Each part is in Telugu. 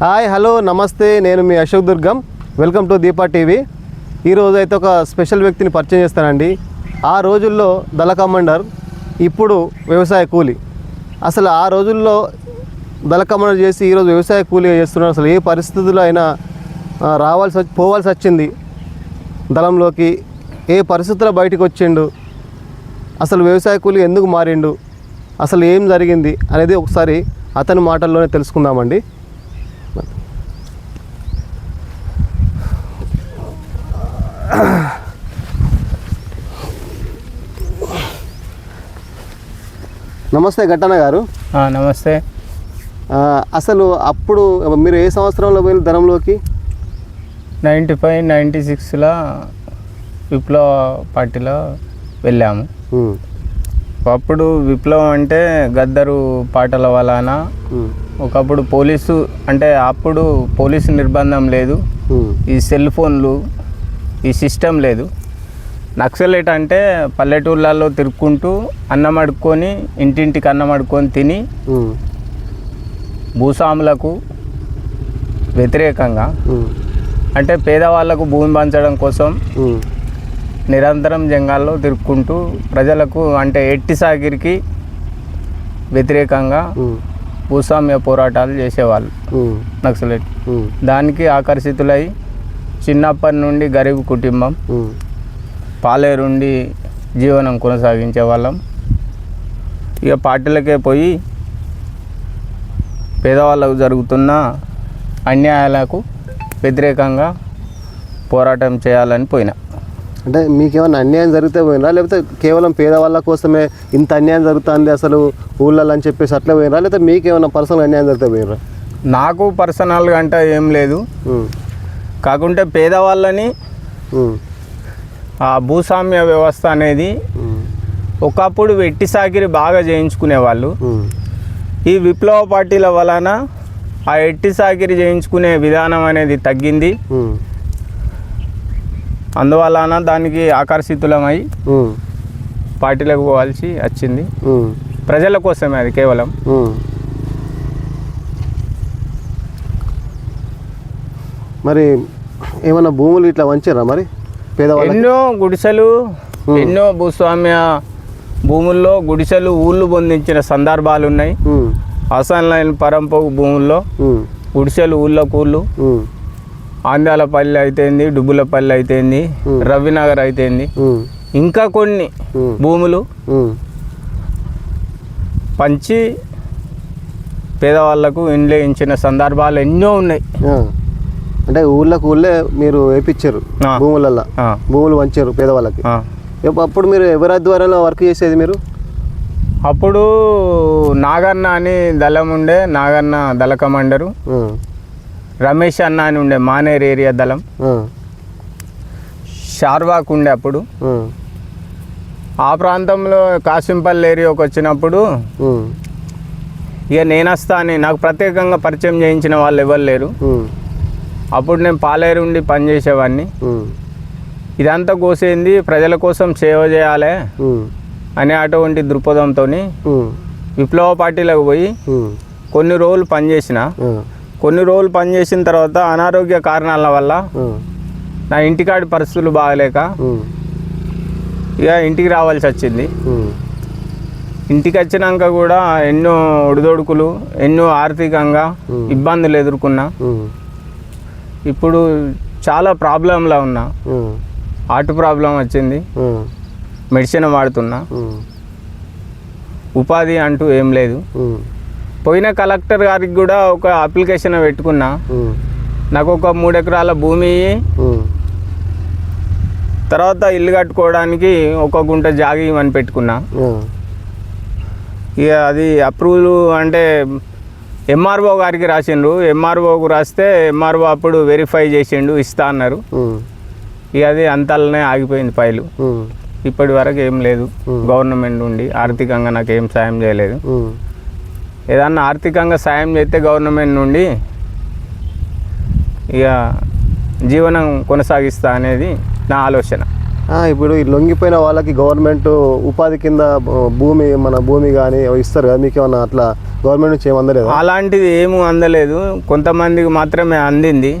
హాయ్ హలో నమస్తే నేను మీ Ashok Durgam. Welcome to Deepa TV. ఈరోజు అయితే ఒక స్పెషల్ వ్యక్తిని పరిచయం చేస్తానండి. ఆ రోజుల్లో దళ కమాండర్ ఇప్పుడు వ్యవసాయ కూలి. అసలు ఆ రోజుల్లో దళ కమాండర్ చేసి ఈరోజు వ్యవసాయ కూలి చేస్తున్నారు. అసలు ఏ పరిస్థితుల్లో అయినా రావాల్సి వచ్చి పోవాల్సి వచ్చింది. దళంలోకి ఏ పరిస్థితుల్లో బయటకు వచ్చిండు? అసలు వ్యవసాయ కూలి ఎందుకు మారిండు? అసలు ఏం జరిగింది? అనేది ఒకసారి అతని మాటల్లోనే తెలుసుకుందామండి. నమస్తే ఘట్టన గారు. నమస్తే. అసలు అప్పుడు మీరు ఏ సంవత్సరంలో పోయిన ధనంలోకి నైంటీ ఫైవ్ నైంటీ సిక్స్లో విప్లవ పార్టీలో వెళ్ళాము. అప్పుడు విప్లవం అంటే గద్దరు పాటల వలన ఒకప్పుడు పోలీసు అంటే అప్పుడు పోలీసు నిర్బంధం లేదు. ఈ సెల్ ఫోన్లు ఈ సిస్టమ్ లేదు. నక్సలైట్ అంటే పల్లెటూళ్ళల్లో తిరుక్కుంటూ అన్నం అడుక్కొని ఇంటింటికి అన్నం అడుక్కొని తిని భూస్వాములకు వ్యతిరేకంగా అంటే పేదవాళ్ళకు భూమి పంచడం కోసం నిరంతరం జంగాల్లో తిరుక్కుంటూ ప్రజలకు అంటే ఎట్టి సాగిరికి వ్యతిరేకంగా భూస్వామ్య పోరాటాలు చేసేవాళ్ళు నక్సలైట్. దానికి ఆకర్షితులై చిన్నప్పటి నుండి గరీబ్ కుటుంబం పాలేరుండి జీవనం కొనసాగించే వాళ్ళం. ఇక పార్టీలకే పోయి పేదవాళ్ళకు జరుగుతున్న అన్యాయాలకు వ్యతిరేకంగా పోరాటం చేయాలని పోయినా. అంటే మీకేమైనా అన్యాయం జరిగితే పోయినరా? లేకపోతే కేవలం పేదవాళ్ళ కోసమే ఇంత అన్యాయం జరుగుతుంది అసలు ఊళ్ళల్లో అని చెప్పేసి అట్లా పోయినరా? లేకపోతే మీకేమైనా పర్సనల్ అన్యాయం జరిగితే పోయినరా? నాకు పర్సనల్గా అంటే ఏం లేదు. కాకుంటే పేదవాళ్ళని ఆ భూస్వామ్య వ్యవస్థ అనేది ఒకప్పుడు వెట్టి సాకిరి బాగా చేయించుకునేవాళ్ళు వాళ్ళు. ఈ విప్లవ పార్టీల వలన ఆ ఎట్టి సాకిరి చేయించుకునే విధానం అనేది తగ్గింది. అందువలన దానికి ఆకర్షితులమై పార్టీలకు పోవాల్సి వచ్చింది. ప్రజల కోసమే అది కేవలం. మరి ఏమైనా భూములు ఇట్లా వంచారా మరి? ఎన్నో గుడిసెలు ఎన్నో భూస్వామ్య భూముల్లో గుడిసెలు ఊళ్ళు పొందించిన సందర్భాలు ఉన్నాయి అసాన్ లైన్ పరంపోగు భూముల్లో గుడిసెలు ఊళ్ళు ఉమ్, ఆంధ్రాలపల్లి అయితేంది డుబ్బులపల్లి అయితేంది రవినగర్ అయితేంది. ఇంకా కొన్ని భూములు పంచి పేదవాళ్ళకు ఇండ్లు ఇచ్చిన సందర్భాలు ఎన్నో ఉన్నాయి. అంటే ఊళ్ళకు ఊళ్ళే మీరు వేపించారు. భూములల్లో. భూములు వంచారు పేదవాళ్ళకి. అప్పుడు మీరు ఎవరి ఆధ్వర్యంలో వర్క్ చేసేది మీరు? అప్పుడు నాగన్న అని దళం ఉండే నాగన్న దళ కమాండరు. రమేష్ అన్న అని ఉండే మానేర్ ఏరియా దళం. షార్వాక్ ఉండే అప్పుడు. ఆ, ప్రాంతంలో కాసింపల్లి ఏరియాకి వచ్చినప్పుడు ఇక నేను వస్తా అని నాకు ప్రత్యేకంగా పరిచయం చేయించిన వాళ్ళు ఎవరు లేరు. అప్పుడు నేను పాలేరు ఉండి పనిచేసేవాడిని ఇదంతా కోసేంది ప్రజల కోసం సేవ చేయాలి అనే అటువంటి దృక్పథంతో విప్లవ పార్టీలకు పోయి కొన్ని రోజులు పనిచేసిన కొన్ని రోజులు పనిచేసిన తర్వాత అనారోగ్య కారణాల వల్ల నా ఇంటికాడి పరిస్థితులు బాగలేక ఇక ఇంటికి రావాల్సి వచ్చింది. ఇంటికి వచ్చినాక కూడా ఎన్నో ఒడిదొడుకులు ఎన్నో ఆర్థికంగా ఇబ్బందులు ఎదుర్కొన్నా. ఇప్పుడు చాలా ప్రాబ్లంలో ఉన్నా. హార్ట్ ప్రాబ్లం వచ్చింది. మెడిసిన్ వాడుతున్నా. ఉపాధి అంటూ ఏం లేదు. పోయిన కలెక్టర్ గారికి కూడా ఒక అప్లికేషన్ పెట్టుకున్నా. నాకు ఒక మూడు ఎకరాల భూమి తర్వాత ఇల్లు కట్టుకోవడానికి ఒక గుంట జాగి ఇవ్వని పెట్టుకున్నా. ఇక అది అప్రూవల్ అంటే ఎంఆర్ఓ గారికి రాసిండ్రు. ఎంఆర్ఓకు రాస్తే ఎంఆర్ఓ అప్పుడు వెరిఫై చేసిండు ఇస్తా అన్నారు. ఇక అది అంతలోనే ఆగిపోయింది ఫైలు. ఇప్పటి వరకు ఏం లేదు. గవర్నమెంట్ నుండి ఆర్థికంగా నాకు ఏం సాయం చేయలేదు. ఏదన్నా ఆర్థికంగా సాయం చేస్తే గవర్నమెంట్ నుండి ఇక జీవనం కొనసాగిస్తా అనేది నా ఆలోచన. ఇప్పుడు ఈ లొంగిపోయిన వాళ్ళకి గవర్నమెంట్ ఉపాధి కింద భూమి మన భూమి కానీ ఇస్తారు కదా మీకు ఏమన్నా అట్లా గవర్నమెంట్ నుంచి ఏం అందలేదా? అలాంటిది ఏమీ అందలేదు. కొంతమందికి మాత్రమే అందింది.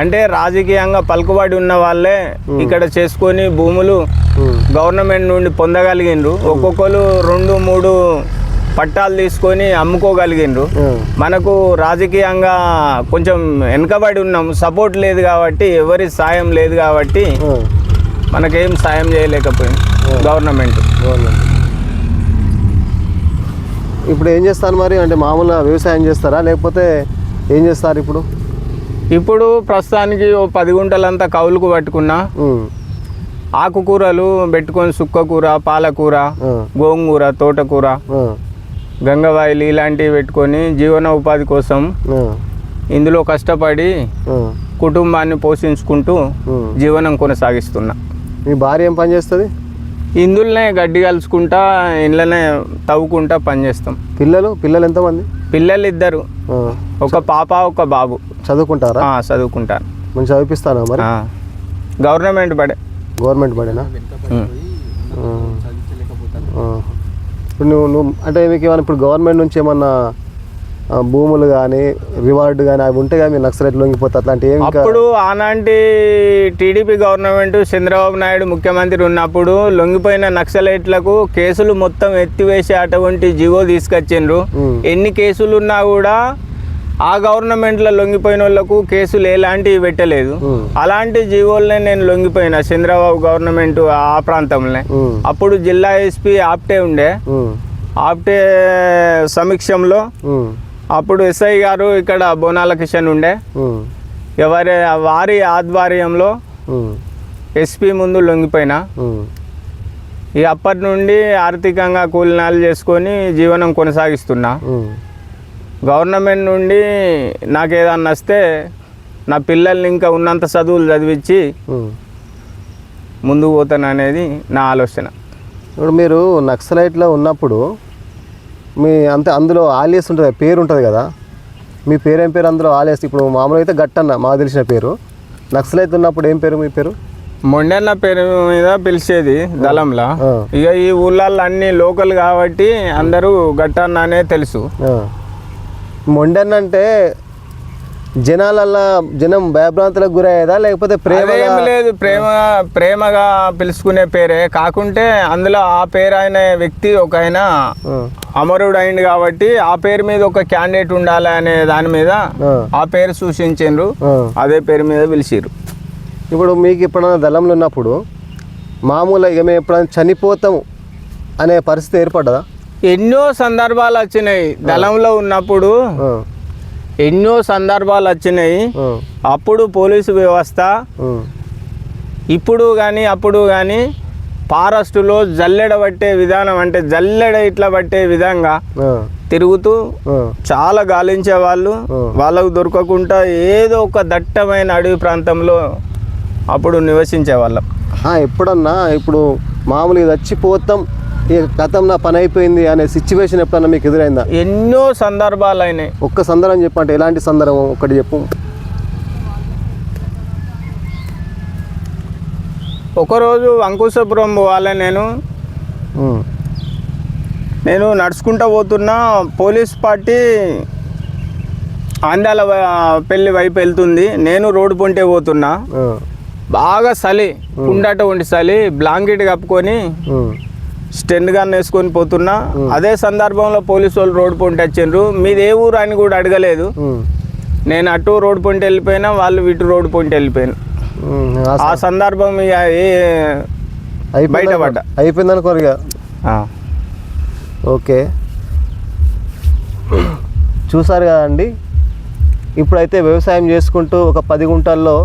అంటే రాజకీయంగా పలుకుబడి ఉన్న వాళ్ళే ఇక్కడ చేసుకొని భూములు గవర్నమెంట్ నుండి పొందగలిగిండ్రు. ఒక్కొక్కరు రెండు మూడు పట్టాలు తీసుకొని అమ్ముకోగలిగిండ్రు. మనకు రాజకీయంగా కొంచెం వెనకబడి ఉన్నాం సపోర్ట్ లేదు కాబట్టి ఎవరి సాయం లేదు కాబట్టి మనకేం సాయం చేయలేకపోయింది. గవర్నమెంట్. గవర్నమెంట్. ఇప్పుడు ఏం చేస్తారు మరి? అంటే మామూలుగా వ్యవసాయం చేస్తారా? లేకపోతే ఏం చేస్తారు ఇప్పుడు? ఇప్పుడు ప్రస్తుతానికి ఓ పది గుంటలంతా కౌలుకు పట్టుకున్నా ఆకుకూరలు పెట్టుకొని సుక్కకూర పాలకూర గోంగూర తోటకూర గంగవాయిలు ఇలాంటివి పెట్టుకొని జీవన ఉపాధి కోసం ఇందులో కష్టపడి కుటుంబాన్ని పోషించుకుంటూ. జీవనం కొనసాగిస్తున్నా. మీ భార్య ఏం పని చేస్తుంది? ఇందులోనే గడ్డి కలుసుకుంటా ఇంట్లోనే తవ్వుకుంటా పనిచేస్తాం పిల్లలు? పిల్లలు ఎంతమంది? పిల్లలు ఇద్దరు ఒక పాప ఒక బాబు. చదువుకుంటారా? ఆ, చదువుకుంటాను మంచి చదివిపిస్తానా మరి? ఆ. గవర్నమెంట్ బడే గవర్నమెంట్ పడేనా? ఉం. ఇప్పుడు నువ్వు నువ్వు అంటే మీకు ఏమైనా ఇప్పుడు గవర్నమెంట్ నుంచి ఏమన్నా భూములు కానీ రివార్డు కానీ అవి ఉంటే కానీ నక్సలైట్ లొంగిపోతే అట్లాంటి ఏమి ఇంకా అప్పుడు ఆనాటి టీడీపీ గవర్నమెంట్ చంద్రబాబు నాయుడు ముఖ్యమంత్రి ఉన్నప్పుడు లొంగిపోయిన నక్సలైట్లకు కేసులు మొత్తం ఎత్తివేసి అటువంటి జీవో తీసుకొచ్చిండ్రు. ఎన్ని కేసులు ఉన్నా కూడా ఆ గవర్నమెంట్లో లొంగిపోయిన వాళ్ళకు కేసులు ఎలాంటివి పెట్టలేదు. అలాంటి జీవోలనే నేను లొంగిపోయిన చంద్రబాబు గవర్నమెంట్ ఆ ప్రాంతంలో. అప్పుడు జిల్లా ఎస్పీ ఆప్టే ఉండే. ఆప్టే సమీక్షంలో. అప్పుడు ఎస్ఐ గారు ఇక్కడ బోనాల కిషన్ ఉండే. ఎవరి వారి ఆధ్వర్యంలో. ఎస్పీ ముందు లొంగిపోయినా. ఇక అప్పటి నుండి ఆర్థికంగా కూలినాలు చేసుకొని జీవనం కొనసాగిస్తున్నా. గవర్నమెంట్ నుండి నాకు ఏదన్నా వస్తే నా పిల్లల్ని ఇంకా ఉన్నంత చదువులు చదివించి. ముందుకు పోతాను అనేది నా ఆలోచన ఇప్పుడు మీరు నక్సలైట్లో ఉన్నప్పుడు మీ అంతే అందులో ఆలియస్ ఉంటుంది పేరు ఉంటుంది కదా. మీ పేరు ఏం పేరు అందులో ఆలియస్? ఇప్పుడు మామూలుగా అయితే గట్టన్న మాకు తెలిసిన పేరు. నక్సలైట్ ఉన్నప్పుడు ఏం పేరు మీ పేరు? మొండన్న పేరు మీద పిలిచేది దళంలో. ఇక ఈ ఊళ్ళల్లో అన్ని లోకల్ కాబట్టి అందరూ గట్టన్న అనే తెలుసు. మొండన్న అంటే జనాలల్లా జనం భయభ్రాంతులకు గురయ్యేదా? లేకపోతే ప్రేమ లేదు ప్రేమ ప్రేమగా పిలుచుకునే పేరే. కాకుంటే అందులో ఆ పేరు అయిన వ్యక్తి ఒక ఆయన అమరుడు అయింది కాబట్టి ఆ పేరు మీద ఒక క్యాండిడేట్ ఉండాలి అనే దాని మీద ఆ. పేరు సూచించిండ్రు. అదే పేరు మీద పిలిచిర్రు. ఇప్పుడు మీకు ఎప్పుడైనా దళంలో ఉన్నప్పుడు మామూలుగా ఇక మేము ఎప్పుడైనా చనిపోతాము అనే పరిస్థితి ఏర్పడ్డదా? ఎన్నో సందర్భాలు వచ్చినాయి. దళంలో ఉన్నప్పుడు ఎన్నో సందర్భాలు వచ్చినాయి. అప్పుడు పోలీసు వ్యవస్థ ఇప్పుడు కానీ అప్పుడు కానీ ఫారెస్టులో జల్లెడ పట్టే విధానం అంటే జల్లెడ ఇట్లా పట్టే విధంగా తిరుగుతూ చాలా గాలించే వాళ్ళు. వాళ్ళకు దొరకకుండా ఏదో ఒక దట్టమైన అడవి ప్రాంతంలో అప్పుడు నివసించే వాళ్ళం ఎప్పుడన్నా ఇప్పుడు మామూలుగా చచ్చిపోతాం. గతం నా పని అయిపోయింది అనే సిచ్యువేషన్ ఎప్పుడన్నా మీకు ఎదురైందా? ఎన్నో సందర్భాలు అయినాయి. ఒక్క సందర్భం చెప్పంటే ఎలాంటి సందర్భం? ఒకటి చెప్పు. ఒకరోజు అంకుశపురం పోవాలి నేను. నేను నడుచుకుంటూ పోతున్నా పోలీస్ పార్టీ ఆంధ్రాల పెళ్ళి వైపు వెళ్తుంది. నేను రోడ్డు పొంటే పోతున్నా. బాగా చలి కుండట ఉండి చలి బ్లాంకెట్ కప్పుకొని స్టెండ్ గన్ వేసుకొని పోతున్నా. అదే సందర్భంలో పోలీసు వాళ్ళు రోడ్డు పొంటి వచ్చిండ్రు. మీది ఏ ఊరు అని కూడా అడగలేదు. నేను అటు రోడ్డు పొంటి వెళ్ళిపోయినా వాళ్ళు ఇటు రోడ్డు పొంటి వెళ్ళిపోయాను. ఆ సందర్భం ఇక ఏ బయటపడ్డా. అయిపోయింది అనుకోరు ఇక. ఆ. ఓకే. చూసారు కదండి ఇప్పుడైతే వ్యవసాయం చేసుకుంటూ ఒక పది గుంటల్లో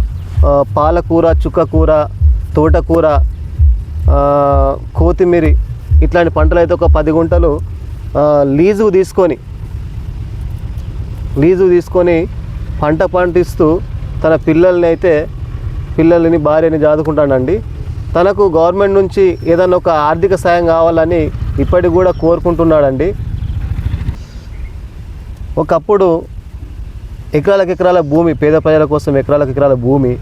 పాలకూర చుక్కకూర తోటకూర ఆ, కొత్తిమీరి ఇట్లాంటి పంటలు అయితే ఒక పది గుంటలు లీజు తీసుకొని లీజు తీసుకొని పంట పండిస్తూ తన పిల్లల్ని అయితే పిల్లల్ని భార్యని జాదుకుంటాడండి. తనకు గవర్నమెంట్ నుంచి ఏదన్నా ఒక ఆర్థిక సాయం కావాలని ఇప్పటికి కూడా కోరుకుంటున్నాడండి. ఒకప్పుడు ఎకరాలకు ఎకరాల భూమి పేద ప్రజల కోసం ఎకరాలకు ఎకరాల భూమి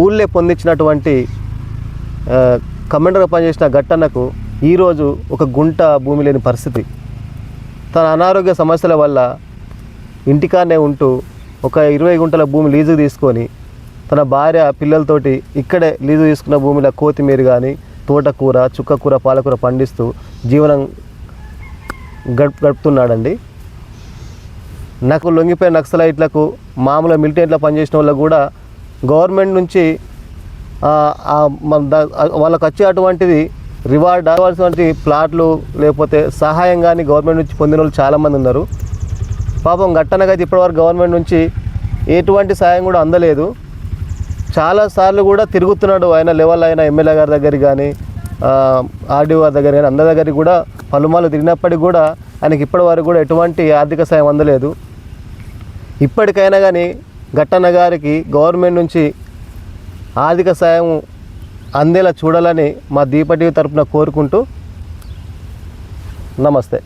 ఊళ్ళే పొందించినటువంటి కమాండర్గా పనిచేసిన గట్టన్నకు ఈరోజు ఒక గుంట భూమి లేని పరిస్థితి. తన అనారోగ్య సమస్యల వల్ల ఇంటికానే ఉంటూ ఒక ఇరవై గుంటల భూమి లీజు తీసుకొని తన భార్య పిల్లలతోటి ఇక్కడే లీజు తీసుకున్న భూమిలో కోతిమీర కానీ తోటకూర చుక్కకూర పాలకూర పండిస్తూ జీవనం గడుపు గడుపుతున్నాడండి. నాకు లొంగిపోయిన నక్సలైట్లకు మామూలు మిలిటెంట్లో పనిచేసిన వాళ్ళకు కూడా గవర్నమెంట్ నుంచి ఆ, వాళ్ళకి వచ్చే అటువంటిది రివార్డ్ రావాల్సినటువంటి ప్లాట్లు లేకపోతే సహాయం కానీ గవర్నమెంట్ నుంచి పొందిన వాళ్ళు చాలామంది ఉన్నారు. పాపం గట్టనగా ఇప్పటివరకు గవర్నమెంట్ నుంచి ఎటువంటి సాయం కూడా అందలేదు. చాలాసార్లు కూడా తిరుగుతున్నాడు ఆయన లెవెల్ అయిన ఎమ్మెల్యే గారి దగ్గరికి కానీ ఆర్డీఓ గారి దగ్గర కానీ అందరి దగ్గరికి కూడా పలుమాలు తిరిగినప్పటికీ కూడా ఆయనకి ఇప్పటివరకు కూడా ఎటువంటి ఆర్థిక సాయం అందలేదు. ఇప్పటికైనా కానీ గట్టన్న గారికి గవర్నమెంట్ నుంచి ఆర్థిక సాయం అందేలా చూడాలని మా దీప టీవీ కోరుకుంటూ నమస్తే.